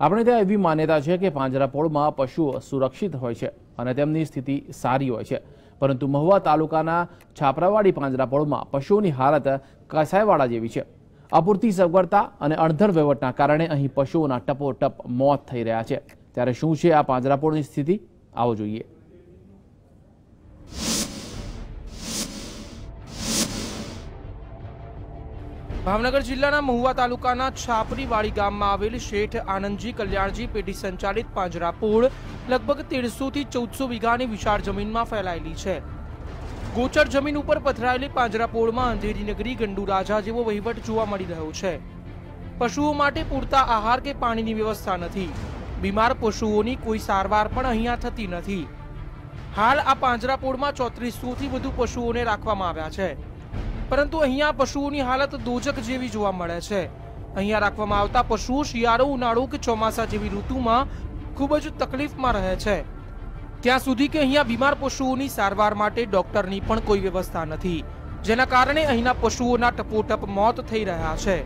આપણે ત્યાં એવી માન્યતા છે કે પાંજરાપોળમાં પશુઓ સુરક્ષિત હોય છે અને તેમની સ્થિતિ સારી હોય છે. પરંતુ મહુવા તાલુકાના છાપરાવાડી પાંજરાપોળમાં પશુઓની હાલત કસાયવાળા જેવી છે. અપૂરતી સગવડતા અને અણધર વહીવટના કારણે અહીં પશુઓના ટપોટપ મોત થઈ રહ્યા છે. ત્યારે શું છે આ પાંજરાપોળની સ્થિતિ? આવો જોઈએ. ભાવનગર જિલ્લાના મહુવા તાલુકાના છાપરીવાડી ગામમાં આવેલ શેઠ આનંદજી કલ્યાણજી પેઢી સંચાલિત પાંજરાપોળ લગભગ તેરસો થી ચૌદસો વીઘાની વિશાળ જમીનમાં ફેલાયેલી છે. ગોચર જમીન ઉપર પથરાયેલી પાંજરાપોળમાં અંધેરી નગરી ગંડુ રાજા જેવો વહીવટ જોવા મળી રહ્યો છે. પશુઓ માટે પૂરતા આહાર કે પાણીની વ્યવસ્થા નથી. બીમાર પશુઓની કોઈ સારવાર પણ અહીંયા થતી નથી. હાલ આ પાંજરાપોળમાં ચોત્રીસો થી વધુ પશુઓને રાખવામાં આવ્યા છે. પરંતુ અહીંયા પશુઓની હાલત દોજક જેવી જોવા મળે છે. અહીંયા રાખવામાં આવતા પશુઓ શિયાળો, ઉનાળો કે ચોમાસા જેવી ઋતુમાં ખૂબ જ તકલીફમાં રહે છે. ત્યાં સુધી કે અહીંયા બીમાર પશુઓની સારવાર માટે ડોક્ટરની પણ કોઈ વ્યવસ્થા નથી, જેના કારણે અહીંના પશુઓના ટપોટપ મોત થઈ રહ્યા છે.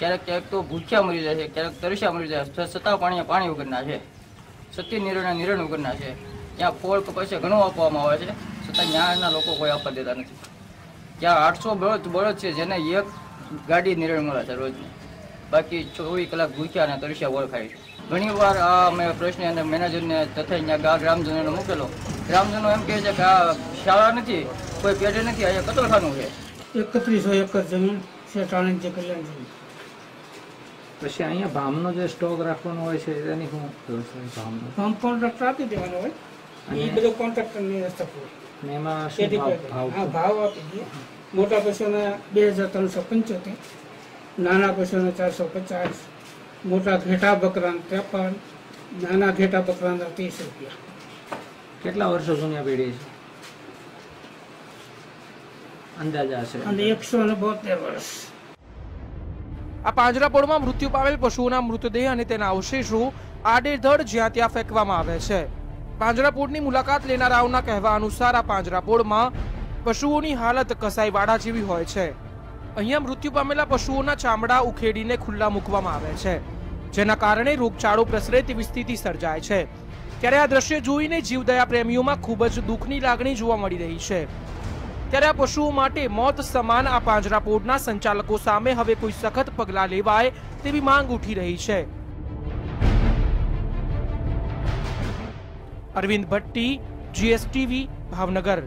ક્યારેક ક્યારેક તો ભૂખ્યા મરી જાય છે, ક્યારેક તરસ્યા મરી જાય છે, છતાં પાણી પાણી વગરના છે. સત્ય નિર્ણય નિર્ણય વગરના છે. ત્યાં ફોળ પૈસા ઘણું આપવામાં આવે છે, છતાં ત્યાંના લોકો કોઈ આપવા દેતા નથી. ત્યાં આઠસો બળદ બળદ છે, જેને એક ગાડી નિર્ણય મળે છે રોજની. બાકી ચોવીસ કલાક ભૂખ્યા અને તરસ્યા ઓળખાય છે. ઘણી વાર આ અમે પ્રશ્ન અને મેનેજરને તથા અહીંયા ગ્રામજનોને મૂકેલો. ગ્રામજનો એમ કહે છે કે આ શાળા નથી, કોઈ પેઢી નથી, અહીંયા કતલખાનું છે. એકત્રીસો એકર જમીન છે ચાણંદ કલ્યાણ જમીન પછી અહીંયા ભામનો જે સ્ટોક રાખવાનો હોય છે એની શું વ્યવસ્થા ભામનો. આમ કોન્ટ્રાક્ટર આપી દેવાનો હોય. એ બધો કોન્ટ્રાક્ટરની વ્યવસ્થા પૂરી. એમાં શું ભાવ હા ભાવ આપી દઈએ. મોટા પશુના બે હજાર ત્રણસો પંચોતેર નાના પશુઓના ચારસો પચાસ મોટા ઘેટા બકરાના ત્રેપન નાના ઘેટા બકરાના ત્રીસ રૂપિયા. કેટલા વર્ષો જૂની આ પેઢી છે? અંદાજા છે અને એકસો ને બોતેર વર્ષ. આ પાંજરાપોળમાં મૃત્યુ પામેલ પશુઓના મૃતદેહ અને તેના અવશેષો આડેધડ જ્યાં ત્યાં ફેંકવામાં આવે છે. પાંજરાપોળની મુલાકાત લેનારાઓના કહેવા અનુસાર આ પાંજરાપોળમાં પશુઓની હાલત કસાઈવાડા જેવી હોય છે. અહીંયા મૃત્યુ પામેલા પશુઓના ચામડા ઉખેડીને ખુલ્લા મૂકવામાં આવે છે, જેના કારણે રોગચાળો પ્રસરે તેવી સ્થિતિ સર્જાય છે. ત્યારે આ દ્રશ્ય જોઈને જીવદયા પ્રેમીઓમાં ખૂબ જ દુઃખની લાગણી જોવા મળી રહી છે. ત્યારે આ પશુઓ માટે મોત સમાન આ પાંજરાપોળના સંચાલકો સામે હવે કોઈ સખત પગલાં લેવાય તેવી માંગ ઉઠી રહી છે. અરવિંદ ભટ્ટી, જીએસટીવી, ભાવનગર.